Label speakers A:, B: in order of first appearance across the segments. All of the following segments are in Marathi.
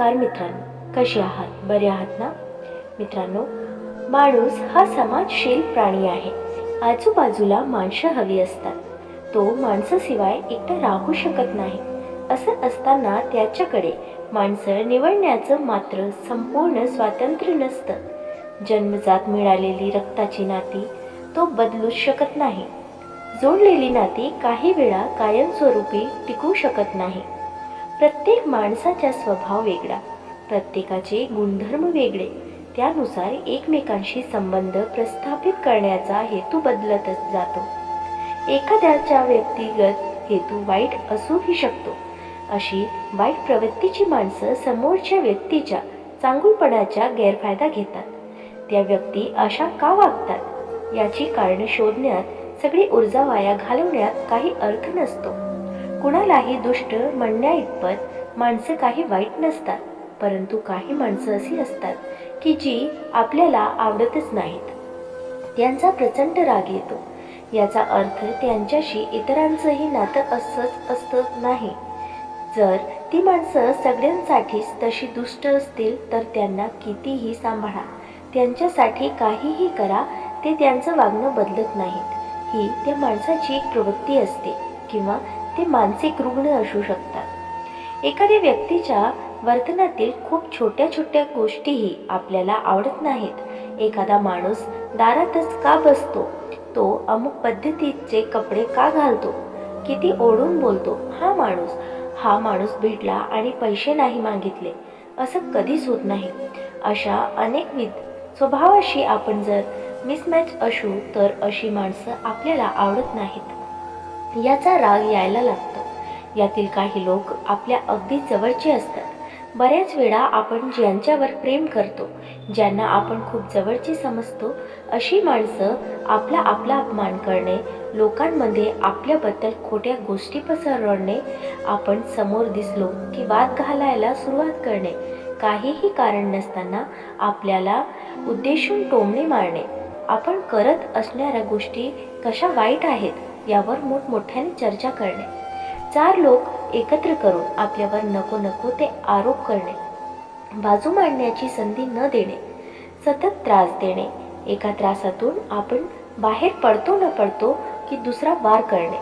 A: नमस्कार मित्रांनो. कसे आहात? बरे आहात ना? मित्रांनो माणूस हा समाजशील प्राणी आहे. आजूबाजूला माणसं हवी असतात. तो माणसाशिवाय एकटा राहू शकत नाही. असं असताना त्याच्याकडे माणसं निवडण्याचं मात्र संपूर्ण स्वातंत्र्य नसतं. जन्मजात मिळालेली रक्ताची नाती तो बदलूच शकत नाही. जोडलेली नाती काही वेळा कायमस्वरूपी टिकू शकत नाही. प्रत्येक माणसाचा स्वभाव वेगळा प्रत्येकाचे गुणधर्म वेगळे. त्यानुसार एकमेकांशी संबंध प्रस्थापित करण्याचा हेतू बदलतच जातो. एखाद्याचा व्यक्तिगत हेतू वाईट असूही शकतो. अशी वाईट प्रवृत्तीची माणसं समोरच्या व्यक्तीच्या चांगुलपणाचा गैरफायदा घेतात. त्या व्यक्ती अशा का वागतात? याची कारणं शोधण्यात सगळी ऊर्जा वाया घालवण्यात काही अर्थ नसतो. कुणालाही दुष्ट म्हणण्या इतपत माणसं काही वाईट नसतात परंतु काही माणसं अशी असतात की जी आपल्याला आवडतच नाहीत. त्यांचा प्रचंड राग येतो. याचा अर्थ त्यांच्याशी इतरांचंही नातं असंच असतं नाही. जर ती माणसं सगळ्यांसाठीच तशी दुष्ट असतील तर त्यांना कितीही सांभाळा. त्यांच्यासाठी काहीही करा ते त्यांचं वागणं बदलत नाहीत. ही त्या माणसाची एक प्रवृत्ती असते किंवा ते मानसिक रुग्ण असू शकतात. एखाद्या व्यक्तीच्या वर्तनातील खूप छोट्या छोट्या गोष्टीही आपल्याला आवडत नाहीत. एखादा माणूस दारातच का बसतो? तो अमुक पद्धतीचे कपडे का घालतो? किती ओढून बोलतो? हा माणूस हा माणूस भेटला आणि पैसे नाही मागितले असं कधीच होत नाही. अशा अनेकविध स्वभावाशी आपण जर मिसमॅच असू तर अशी माणसं आपल्याला आवडत नाहीत. याचा राग यायला लागतो. यातील काही लोक आपल्या अगदी जवळचे असतात. बऱ्याच वेळा आपण ज्यांच्यावर प्रेम करतो ज्यांना आपण खूप जवळचे समजतो अशी माणसं आपला आपला अपमान करणे लोकांमध्ये आपल्याबद्दल खोट्या गोष्टी पसरवणे आपण समोर दिसलो की वाद घालायला सुरुवात करणे काहीही कारण नसताना आपल्याला उद्देशून टोमणे मारणे. आपण करत असणाऱ्या गोष्टी कशा वाईट आहेत? यावर मोठमोठ्याने चर्चा करणे. चार लोक एकत्र करून आपल्यावर नको नको ते आरोप करणे. बाजू मांडण्याची संधी न देणे. सतत त्रास देणे. एका त्रासातून आपण बाहेर पडतो न पडतो की दुसरा वार करणे.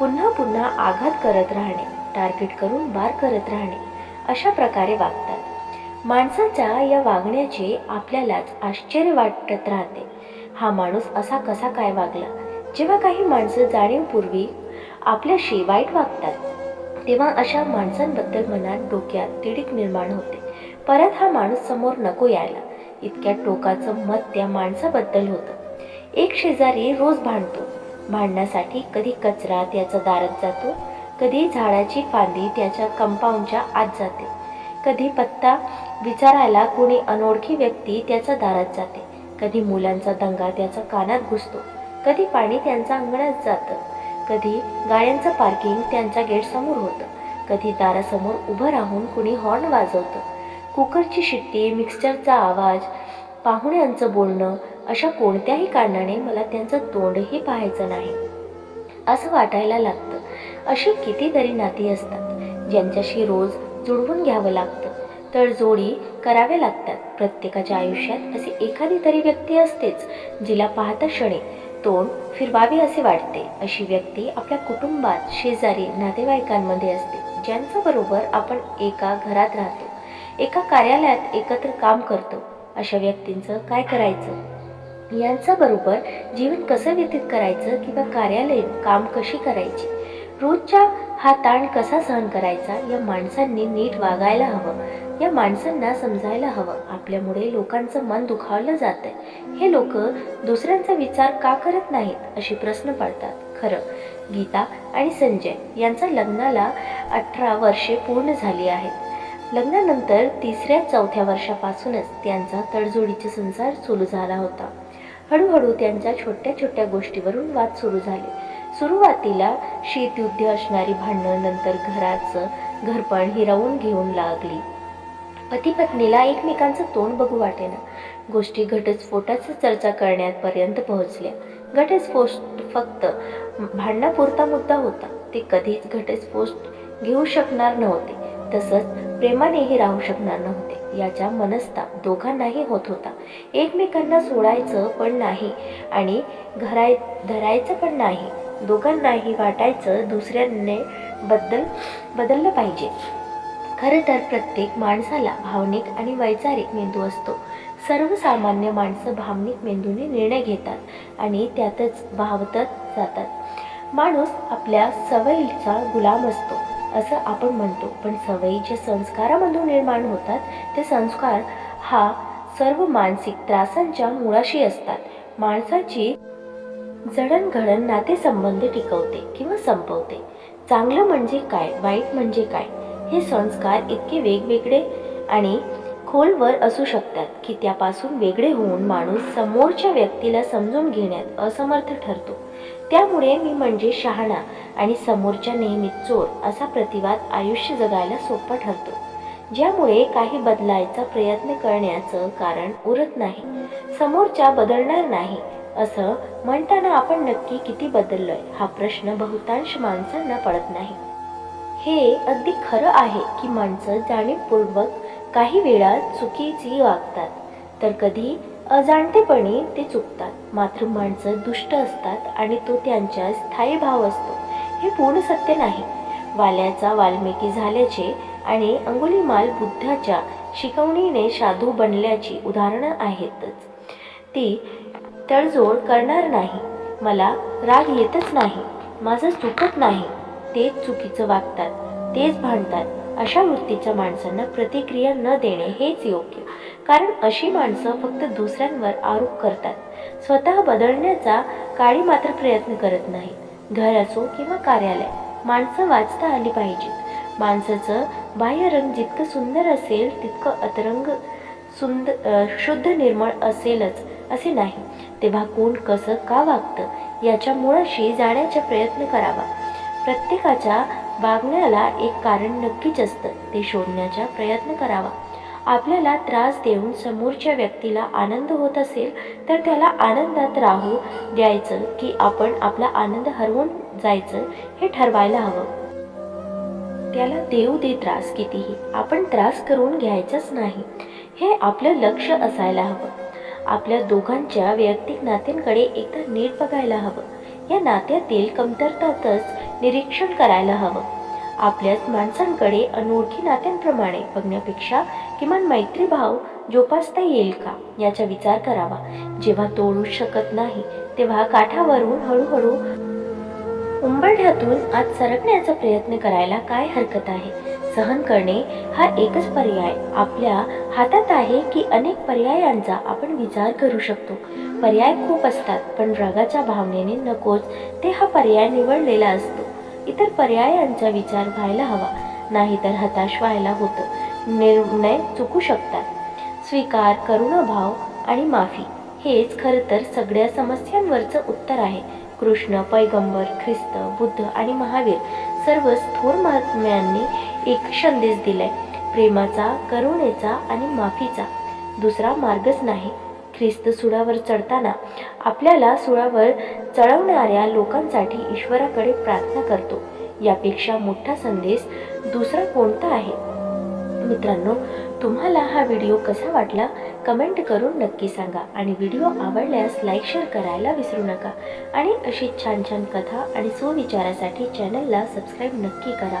A: पुन्हा पुन्हा आघात करत राहणे. टार्गेट करून वार करत राहणे. अशा प्रकारे वागतात. माणसाच्या या वागण्याचे आपल्यालाच आश्चर्य वाटत राहते. हा माणूस असा कसा काय वागला? जेव्हा काही माणसं जाणीवपूर्वी आपल्याशी वाईट वागतात तेव्हा अशा माणसांबद्दल मनात डोक्यात तिडीक निर्माण होते. परत हा माणूस समोर नको यायला. इतक्या टोकाचं मत त्या माणसाबद्दल होतं. एक शेजारी रोज भांडतो. भांडण्यासाठी कधी कचरा त्याच्या दारात जातो कधी झाडाची फांदी त्याच्या कंपाऊंडच्या आत जाते कधी पत्ता विचारायला कोणी अनोळखी व्यक्ती त्याच्या दारात जाते कधी मुलांचा दंगा त्याच्या कानात घुसतो. कधी पाणी त्यांच्या अंगणात जातं कधी गाड्यांचं पार्किंग त्यांच्या गेटसमोर होतं कधी दारासमोर उभं राहून कुणी हॉर्न वाजवतं. कुकरची शिट्टी मिक्सरचा आवाज पाहुण्यांचं बोलणं अशा कोणत्याही कारणाने मला त्यांचं तोंडही पाहायचं नाही. असं वाटायला लागतं. अशी कितीतरी नाती असतात ज्यांच्याशी रोज जुळवून घ्यावं लागतं. तर जोडी कराव्या लागतात. प्रत्येकाच्या आयुष्यात अशी एखादी तरी व्यक्ती असतेच जिला पाहता क्षणी तोंड फिरवावे असे वाटते अशी व्यक्ती आपल्या कुटुंबात शेजारी नातेवाईकांमध्ये असते ज्यांच्याबरोबर आपण एका घरात राहतो एका कार्यालयात एकत्र काम करतो अशा व्यक्तींचं काय करायचं? यांच्याबरोबर जीवन कसं व्यतीत करायचं किंवा कार्यालयीन काम कशी करायची? रोजच्या हा ताण कसा सहन करायचा? या माणसांनी नीट वागायला हवं. या माणसांना समजायला हवं. आपल्यामुळे लोकांचं मन दुखावलं जात आहे हे लोक दुसऱ्यांचा विचार का करत नाहीत असे प्रश्न पडतात. खरं. गीता आणि संजय यांचा लग्नाला अठरा वर्षे पूर्ण झाली आहेत. लग्नानंतर तिसऱ्या चौथ्या वर्षापासूनच त्यांचा तडजोडीचा संसार सुरू झाला होता. हळूहळू त्यांच्या छोट्या छोट्या गोष्टीवरून वाद सुरू झाले. सुरुवातीला शीतयुद्ध असणारी भांडणं नंतर घराचं घरपण हिरावून घेऊन लागली. पती पत्नीला एकमेकांचं तोंड बघू वाटेना. गोष्टी घटस्फोटाचं चर्चा करण्यापर्यंत पोहोचल्या. घटस्फोट फक्त भांडणापुरता मुद्दा होता. ते कधीच घटस्फोट घेऊ शकणार नव्हते. तसंच प्रेमानेही राहू शकणार नव्हते. याचा मनस्ताप दोघांनाही होत होता. एकमेकांना सोडायचं पण नाही आणि घराय धरायचं पण नाही. दोघांनाही वाटायचं दुसऱ्याने बद्दल बदललं पाहिजे. खरं तर प्रत्येक माणसाला भावनिक आणि वैचारिक मेंदू असतो. सर्वसामान्य माणसं भावनिक मेंदूने निर्णय घेतात आणि त्यातच भावतच जातात. माणूस आपल्या सवयीचा गुलाम असतो असं आपण म्हणतो. पण सवयी जे संस्कारामधून निर्माण होतात ते संस्कार हा सर्व मानसिक त्रासांच्या मुळाशी असतात. माणसाची जडणघडण नातेसंबंध टिकवते किंवा संपवते. चांगलं म्हणजे काय वाईट म्हणजे काय हे संस्कार इतके वेगवेगळे आणि खोलवर असू शकतात की त्यापासून वेगळे होऊन माणूस समोरच्या व्यक्तीला समजून घेण्यात असमर्थ ठरतो. त्यामुळे मी म्हणजे शहाणा आणि समोरच्या नेहमी चोर असा प्रतिवाद आयुष्य जगायला सोपा ठरतो. ज्यामुळे काही बदलायचा प्रयत्न करण्याचं कारण उरत नाही. समोरच्या बदलणार नाही असं म्हणताना आपण नक्की किती बदललोय? हा प्रश्न बहुतांश माणसांना पडत नाही. हे अगदी खरं आहे की माणसं जाणीवपूर्वक काही वेळा चुकीची वागतात. तर कधी अजाणतेपणी ते चुकतात. मात्र माणसं दुष्ट असतात आणि तो त्यांच्या स्थायी भाव असतो. हे पूर्ण सत्य नाही. वाल्याचा वाल्मिकी झाल्याचे आणि अंगुलीमाल बुद्धाच्या शिकवणीने साधू बनल्याची उदाहरणं आहेतच. ती तडजोड करणार नाही. मला राग येतच नाही. माझं चुकत नाही. तेच चुकीचं वागतात. तेच भांडतात. अशा वृत्तीच्या माणसांना प्रतिक्रिया न देणे हेच योग्य. कारण अशी माणसं फक्त दुसऱ्यांवर आरोप करतात. स्वतः बदलण्याचा काळी मात्र प्रयत्न करत नाही घर असो किंवा कार्यालय माणसं वाचता आली पाहिजेत. माणसाचं बाह्यरंग जितकं सुंदर असेल तितकं अतरंग सुंदर शुद्ध निर्मळ असेलच. असे नाही. तेव्हा कोण कसं का वागतं? याच्या मुळाशी जाण्याचा प्रयत्न करावा. प्रत्येकाच्या वागण्याला एक कारण नक्कीच असतं. ते शोधण्याचा प्रयत्न करावा. आपल्याला त्रास देऊन समोरच्या व्यक्तीला आनंद होत असेल तर त्याला आनंदात राहू द्यायचं की आपण आपला आनंद हरवून जायचं हे ठरवायला हवं. त्याला देऊ दे त्रास कितीही. आपण त्रास करून घ्यायचाच नाही. हे आपलं लक्ष असायला हवं. आपल्या दोघांच्या वैयक्तिक नात्यांकडे एकदा नीट बघायला हवं. या नात्यातील कमतरतातच निरीक्षण करायला हवं. आपल्याच माणसांकडे अनोळखी नात्यांप्रमाणे बघण्यापेक्षा किमान मैत्रीभाव जोपासता येईल का? याचा विचार करावा. जेव्हा तोडू शकत नाही तेव्हा काठावरून हळूहळू उंबरठ्यातून आत सरकण्याचा प्रयत्न करायला काय हरकत आहे? सहन करणे हा एकच पर्याय आपल्या हातात आहे की अनेक पर्यायांचा आपण विचार करू शकतो. पर्याय खूप असतात पण रागाच्या भावनेने नकोच ते हा पर्याय निवडलेला असतो. इतर पर्यायांचा विचार व्हायला हवा नाहीतर हताश व्हायला होतं. निर्णय चुकू शकतात. स्वीकार करुणाभाव आणि माफी हेच खरं तर सगळ्या समस्यांवरचं उत्तर आहे. कृष्ण पैगंबर ख्रिस्त बुद्ध आणि महावीर सर्व थोर महात्म्यांनी एक संदेश दिलाय. प्रेमाचा करुणेचा आणि माफीचा. दुसरा मार्गच नाही. ख्रिस्त सुळावर चढताना आपल्याला सुळावर चढवणाऱ्या लोकांसाठी ईश्वराकडे प्रार्थना करतो. यापेक्षा मोठा संदेश दुसरा कोणता आहे? मित्रांनो तुम्हाला हा व्हिडिओ कसा वाटला? कमेंट करून नक्की सांगा आणि व्हिडिओ आवडल्यास लाईक शेअर करायला विसरू नका. आणि अशी छान छान कथा आणि सुविचारासाठी चॅनलला सबस्क्राईब नक्की करा.